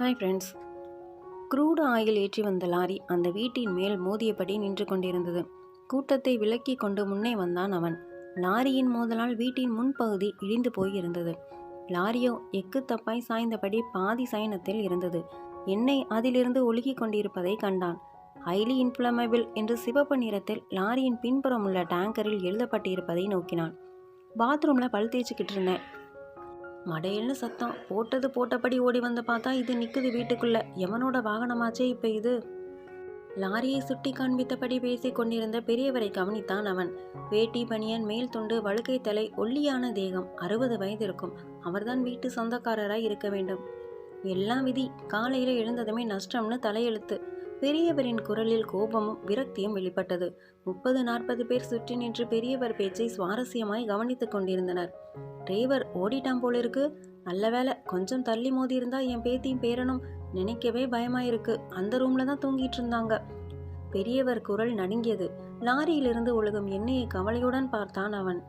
Hi friends crude oil ஏற்றி வந்த lorry அந்த வீட்டின் மேல் மோதியபடி நின்று கொண்டிருந்தது. கூட்டத்தை விலக்கி கொண்டு முன்னே வந்தான் அவன். லாரியின் மோதலால் வீட்டின் முன்பகுதி இழிந்து போயிருந்தது. லாரியோ எக்கு தப்பாய் சாய்ந்தபடி பாதி சயனத்தில் இருந்தது. எண்ணெய் அதிலிருந்து ஒழுகிக் கொண்டிருப்பதை கண்டான். ஹைலி இன்ஃப்ளமபிள் என்று சிவப்பு நிறத்தில் லாரியின் பின்புறம் உள்ள டேங்கரில் எழுதப்பட்டிருப்பதை நோக்கினான். பாத்ரூமில் பல் தேய்ச்சிக்கிட்டு இருந்தேன். மடையல்னு சத்தம். போட்டது போட்டபடி ஓடி வந்து பார்த்தா இது நிற்குது வீட்டுக்குள்ள. எவனோட வாகனமாச்சே இப்போ இது? லாரியை சுட்டி காண்பித்தபடி பேசிக் கொண்டிருந்த பெரியவரை கவனித்தான் அவன். வேட்டி பனியன் மேல் துண்டு வழுக்கை தலை ஒல்லியான தேகம். அறுபது வயது இருக்கும். அவர்தான் வீட்டு சொந்தக்காரராய் இருக்க வேண்டும். எல்லாம் விதி. காலையில் எழுந்ததுமே நஷ்டம்னு தலையெழுத்து. பெரியவரின் குரலில் கோபமும் விரக்தியும் வெளிப்பட்டது. முப்பது நாற்பது பேர் சுற்றி நின்று பெரியவர் பேச்சை சுவாரஸ்யமாய் கவனித்துக் கொண்டிருந்தனர். டிரைவர் ஓடிட்டான் போல இருக்கு. நல்ல வேலை கொஞ்சம் தள்ளி மோதி இருந்தா என் பேத்தியும் பேரனும் நினைக்கவே பயமாயிருக்கு. அந்த ரூம்ல தான் தூங்கிட்டு இருந்தாங்க. பெரியவர் குரல் நடுங்கியது. லாரியிலிருந்து ஒழுகும் எண்ணெயை கவலையுடன் பார்த்தான் அவன்.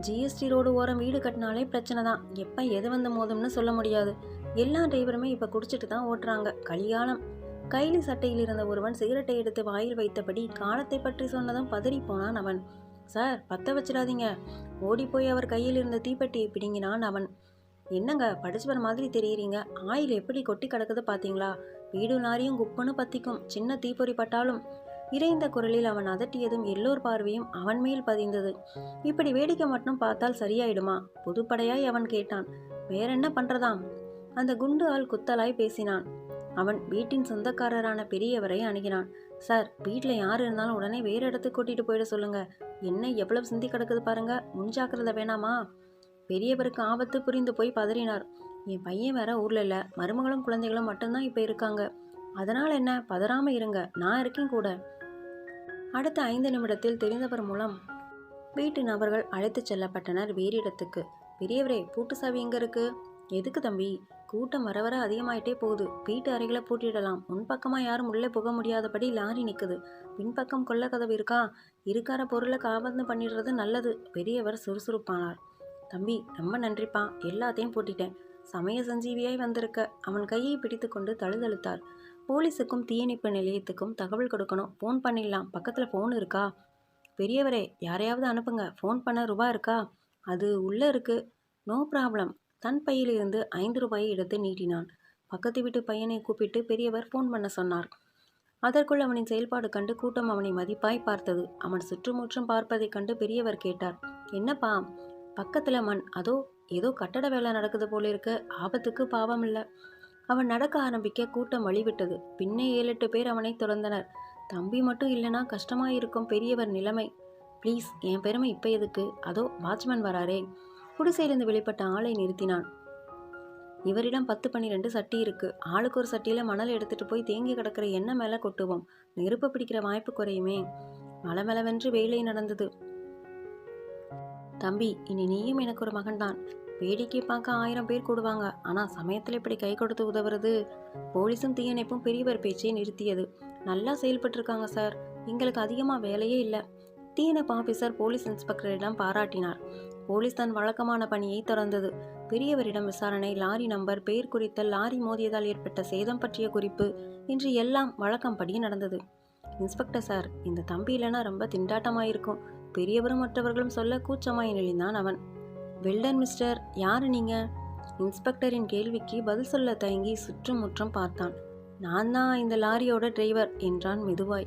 ஜிஎஸ்டி ரோடு ஓரம் வீடு கட்டினாலே பிரச்சனை தான். எப்போ எது வந்து மோதும்னு சொல்ல முடியாது. எல்லா டிரைவருமே இப்போ குடிச்சிட்டு தான் ஓட்டுறாங்க. கலிகாலம். கைலி சட்டையில் இருந்த ஒருவன் சிகரெட்டை எடுத்து வாயில் வைத்தபடி காலத்தை பற்றி சொன்னதும் பதறி போனான் அவன். சார் பத்த வச்சிடாதீங்க. ஓடிப்போய் அவர் கையில் இருந்த தீப்பெட்டியை பிடுங்கினான் அவன். என்னங்க படிச்சவர் மாதிரி தெரியுறீங்க? ஆயில் எப்படி கொட்டி கிடக்குது பாத்தீங்களா? வீடு நாரியும் குப்புன்னு பத்திக்கும். சின்ன தீப்பொறி பட்டாலும். இறைந்த குரலில் அவன் அதட்டியதும் எல்லோர் பார்வையும் அவன் மேல் பதிந்தது. இப்படி வேடிக்கை மட்டும் பார்த்தால் சரியாயிடுமா? புதுப்படையாய் அவன் கேட்டான். வேற என்ன பண்றதாம்? அந்த குண்டு ஆள் குத்தலாய் பேசினான். அவன் வீட்டின் சொந்தக்காரரான பெரியவரை அணுகினான். சார் வீட்டில் யார் இருந்தாலும் உடனே வேறு இடத்துக்கு கூட்டிட்டு போயிட சொல்லுங்க. என்ன எவ்வளவு சிந்தி கிடக்குது பாருங்க. முன்ஜாக்கிரதை வேணாமா? பெரியவருக்கு ஆபத்து புரிந்து போய் பதறினார். என் பையன் வேற ஊர்ல இல்ல. மருமகளும் குழந்தைகளும் மட்டும்தான் இப்ப இருக்காங்க. அதனால என்ன? பதறாம இருங்க. நான் இருக்கேன் கூட. அடுத்த ஐந்து நிமிடத்தில் தெரிந்தவர் மூலம் வீட்டு நபர்கள் அழைத்துச் செல்லப்பட்டனர் வேறு இடத்துக்கு. பெரியவரே பூட்டு சாவி எங்க இருக்கு? எதுக்கு தம்பி? கூட்டம் வர வர அதிகமாயிட்டே போகுது. வீட்டு அறைகளை பூட்டிடலாம். முன்பக்கமா யாரும் உள்ளே போக முடியாதபடி லாரி நிற்குது பின்பக்கம் கொள்ள கதவு இருக்கா? இருக்கார பொருளை காபந்து பண்ணிடுறது நல்லது. பெரியவர் சுறுசுறுப்பானார். தம்பி ரொம்ப நன்றிப்பா. எல்லாத்தையும் பூட்டிட்டேன். சமய சஞ்சீவியாய் வந்திருக்க. அவன் கையை பிடித்து கொண்டு தழுதழுத்தார். போலீஸுக்கும் தீயணைப்பு நிலையத்துக்கும் தகவல் கொடுக்கணும். ஃபோன் பண்ணிடலாம். பக்கத்தில் ஃபோன் இருக்கா? பெரியவரே யாரையாவது அனுப்புங்க. ஃபோன் பண்ண ரூபா இருக்கா? அது உள்ளே இருக்குது நோ ப்ராப்ளம். தன் பையிலிருந்து ஐந்து ரூபாயை எடுத்து நீட்டினான். பக்கத்து வீட்டு பையனை கூப்பிட்டு பெரியவர் ஃபோன் பண்ண சொன்னார். அதற்குள் அவனின் செயல்பாடு கண்டு கூட்டம் அவனை மதிப்பாய் பார்த்தது. அவன் சுற்றுமுற்றும் பார்ப்பதைக் கண்டு பெரியவர் கேட்டார் என்னப்பா பக்கத்தில் மண் அதோ ஏதோ கட்டட வேலை நடக்குது போல இருக்கு ஆபத்துக்கு பாவம் இல்லை அவன் நடக்க ஆரம்பிக்க கூட்டம் வழிவிட்டது. பின்னே ஏழு எட்டு பேர் அவனை தொடர்ந்தனர் தம்பி மட்டும் இல்லைனா கஷ்டமாயிருக்கும் பெரியவர் நிலைமை. ப்ளீஸ் என் பெருமை இப்போ எதுக்கு? அதோ வாட்ச்மேன் வராரே. குடிசையிலிருந்து வெளிப்பட்ட ஆளை நிறுத்தினான். இவரிடம் பத்து பன்னிரெண்டு சட்டி இருக்கு. ஆளுக்கு ஒரு சட்டியில மணல் எடுத்துட்டு போய் தேங்கி கிடக்கிற எண்ணெய் மேல கொட்டுவோம். நெருப்பு பிடிக்கிற வாய்ப்பு குறையுமே. மலமளவென்று வேலை நடந்தது. தம்பி இனி நீயும் எனக்கு ஒரு மகன்தான். வேடிக்கை பார்க்க ஆயிரம் பேர் கூடுவாங்க. ஆனா சமயத்துல இப்படி கை கொடுத்து உதவுறது? போலீஸும் தீயணைப்பும் பெரியவர் பேச்சை நிறுத்தியது. நல்லா செயல்பட்டு இருக்காங்க சார். எங்களுக்கு அதிகமா வேலையே இல்லை. தீயணைப்பு ஆபீசர் போலீஸ் இன்ஸ்பெக்டரிடம் பாராட்டினார். போலீஸ் தன் வழக்கமான பணியை தொடர்ந்தது பெரியவரிடம் விசாரணை லாரி நம்பர் பெயர் குறித்த லாரி மோதியதால் ஏற்பட்ட சேதம் பற்றிய குறிப்பு இன்று எல்லாம் வழக்கம்படி நடந்தது. இன்ஸ்பெக்டர் சார் இந்த தம்பி இல்லைனா ரொம்ப திண்டாட்டமாயிருக்கும். பெரியவரும் மற்றவர்களும் சொல்ல கூச்சமாய் நெளிந்தான் அவன். வெல்டன் மிஸ்டர் யாரு நீங்க? இன்ஸ்பெக்டரின் கேள்விக்கு பதில் சொல்ல தயங்கி சுற்றும் முற்றும் பார்த்தான். நான் தான் இந்த லாரியோட டிரைவர் என்றான் மெதுவாய்.